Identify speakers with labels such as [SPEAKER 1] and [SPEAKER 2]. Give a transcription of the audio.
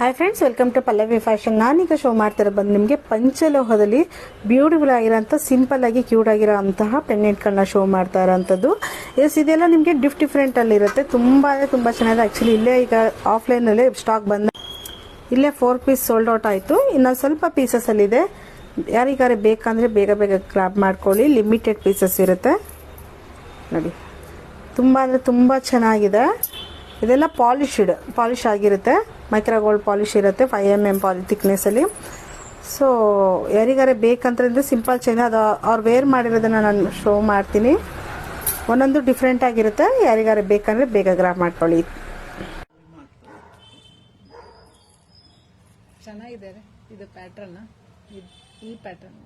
[SPEAKER 1] Hi friends welcome to Pallavi fashion ನಾನೀಗ show ಮಾಡ್ತಿರೋ ಬಂದು ನಿಮಗೆ ಪಂಚಲೋಹದಲ್ಲಿ ಬ್ಯೂಟಿಫುಲ್ ಆಗಿರೋಂಥ ಸಿಂಪಲ್ ಆಗಿ ಕ್ಯೂಟ್ ಆಗಿರೋ ಅಂತಹ ಪೆಂಡೆಂಟ್ಗಳನ್ನ ಶೋ ಮಾಡ್ತಾ ಇರೋಂಥದ್ದು. ಎಸ್ ಇದೆಲ್ಲ ನಿಮಗೆ ಡಿಫ್ ಡಿಫ್ರೆಂಟ್ ಅಲ್ಲಿ ಇರುತ್ತೆ. ತುಂಬ ಅಂದರೆ ತುಂಬ ಚೆನ್ನಾಗಿದೆ. ಆ್ಯಕ್ಚುಲಿ ಇಲ್ಲೇ ಈಗ ಆಫ್ಲೈನಲ್ಲೇ ಸ್ಟಾಕ್ ಬಂದ ಇಲ್ಲೇ ಫೋರ್ ಪೀಸ್ ಸೋಲ್ಡ್ ಔಟ್ ಆಯಿತು. ಇನ್ನೊಂದು ಸ್ವಲ್ಪ ಪೀಸಸಲ್ಲಿದೆ ಯಾರಿಗಾರೆ ಬೇಕಂದ್ರೆ ಬೇಗ ಬೇಗ ಗ್ರಾಬ್ ಮಾಡ್ಕೊಳ್ಳಿ. ಲಿಮಿಟೆಡ್ ಪೀಸಸ್ ಇರುತ್ತೆ. ನೋಡಿ. ತುಂಬ ಅಂದರೆ ತುಂಬ ಚೆನ್ನಾಗಿದೆ. ಇದೆಲ್ಲ ಪಾಲಿಶ್ಡ್ ಪಾಲಿಶ್ ಆಗಿರುತ್ತೆ. ಮೈಕ್ರಾ ಗೋಲ್ಡ್ ಪಾಲಿಶ್ ಇರುತ್ತೆ ಫೈವ್ ಎಂ ಎಂ ಪಾಲಿ ಥಿಕ್ನೆಸ್ಸಲ್ಲಿ ಸೊ ಯಾರಿಗಾರೆ ಬೇಕಂತಂದರೆ ಸಿಂಪಲ್ ಚೈನ್ ಅದು ಅವ್ರು ವೇರ್ ಮಾಡಿರೋದನ್ನು ನಾನು ಶೋ ಮಾಡ್ತೀನಿ. ಒಂದೊಂದು ಡಿಫ್ರೆಂಟ್ ಆಗಿರುತ್ತೆ. ಯಾರಿಗಾರೆ ಬೇಕಂದರೆ ಬೇಗ ಗ್ರಾಪ್ ಮಾಡ್ಕೊಳ್ಳಿ.
[SPEAKER 2] ಚೆನ್ನಾಗಿದೆ ಇದು ಪ್ಯಾಟ್ರನ್ ಈ ಪ್ಯಾಟ್ರನ್